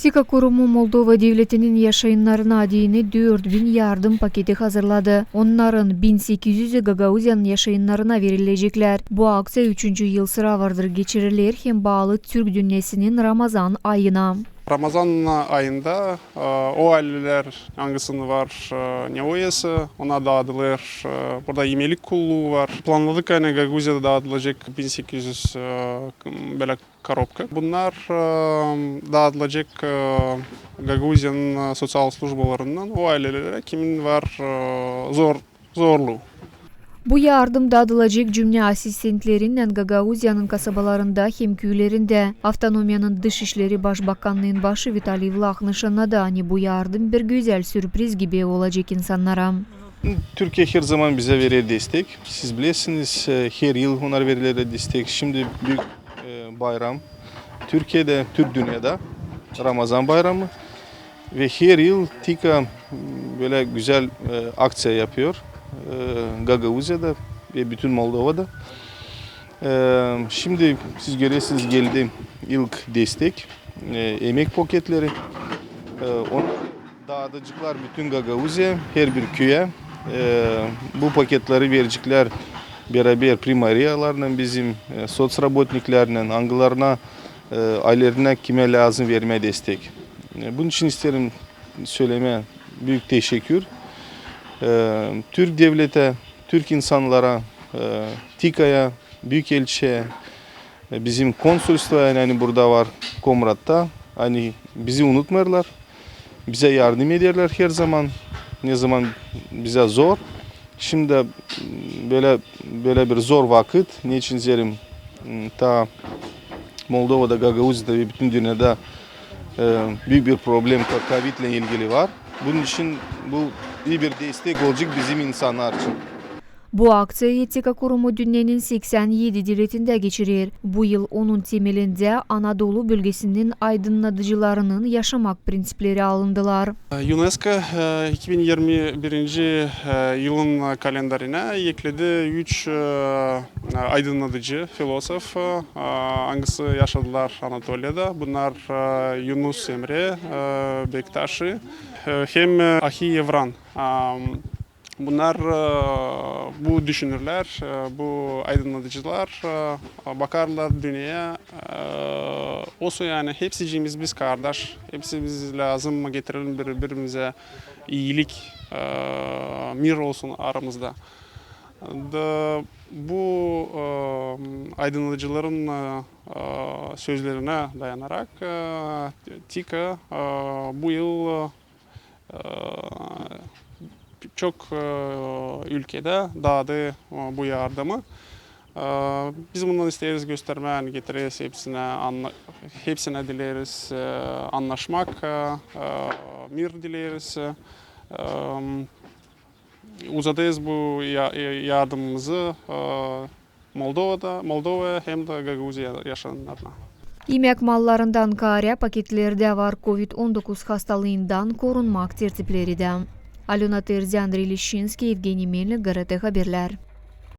Sika kurumu Moldova devletinin yaşayınlarına diyeni 4000 yardım paketi hazırladı. Onların 1800'ü Gagauzyan'ın yaşayınlarına verilecekler. Bu aksiya 3. yıl sıra vardır geçirilir hem bağlı Türk dünyasının Ramazan ayına. Ramazan ayında e, o aileler hangisinde var e, ne oyası ona dağıtılır. E, Burada yemelik kulluğu var. Planladık yani Gagauziya'da dağıtılacak 1800 e, böyle коробка. Bunlar e, dağıtılacak e, Gagauziya'nın sosyal службаларından o ailelere kimin var e, zor zorluğu. bu yardım dağıtılacak cümle asistentlerinden Gagauzyan'ın kasabalarında hem köylerinde. Avtonomiyanın Dışişleri Başbakanlığı'nın başı Vitali Vlach nişanladı. Hani bu yardım bir güzel sürpriz gibi olacak insanlara. Türkiye her zaman bize verir destek. Siz bilirsiniz e, her yıl onlar verirler destek. Şimdi büyük e, bayram. Türkiye'de, Türk dünyada Ramazan bayramı. Ve her yıl TİKA böyle güzel e, aksiya yapıyor. E, Gagauzya'da ve bütün Moldova'da. E, şimdi siz görüyorsunuz geldi ilk destek. E, emek paketleri. E, on, dağıtıcılar bütün Gagauzya, her bir köye e, bu paketleri verecekler beraber primariyalarla bizim e, soцработникlerle angılarına e, ailelerine kime lazım verme destek. E, bunun için isterim söyleme büyük teşekkür. E, Türk devlete, Türk insanlara, e, TİKA'ya, Büyükelçiye, e, bizim konsolosluğa yani burada var Komrat'ta. Hani bizi unutmuyorlar. Bize yardım ederler her zaman. Ne zaman bize zor. Şimdi böyle böyle bir zor vakit. Niçin zerim mm, ta Moldova'da, Gagauzya'da ve bütün dünyada e, büyük bir problem Covid ile ilgili var. Bunun için bu iyi bir destek olacak bizim insanlar için. Bu aksiya Etika Kurumu dünyanın 87 devletinde geçirir. Bu yıl onun temelinde Anadolu bölgesinin aydınlatıcılarının yaşamak prensipleri alındılar. UNESCO e, 2021 e, yılın kalendarına ekledi 3 aydınlatıcı filozof. e, Hangisi yaşadılar Anatolia'da. Bunlar e, Yunus Emre e, Bektaşi e, hem e, Ahi Yevran. E, Bunlar e, düşünürler, e, bu aydınlatıcılar e, bakarlar dünyaya. e, Olsun yani hepsicimiz biz kardeş, hepsi biz lazım getirelim birbirimize iyilik, mir olsun aramızda. Da, bu aydınlatıcıların sözlerine dayanarak e, bu yıl çok e, ülkede dağıdı e, bu yardımı. E, Biz bundan isteriz göstermen getiririz hepsine, anla, hepsine dileriz anlaşmak, mir dileriz. Uzadayız bu ya- yardımımızı Moldova'da, Moldova hem de Gagauzya yaşayanlarına. Yemek mallarından kare paketlerde var COVID-19 hastalığından korunmak tertipleri de. Alona Terzian, Rilişinski, Evgeniy Melnik, GRT Haberler.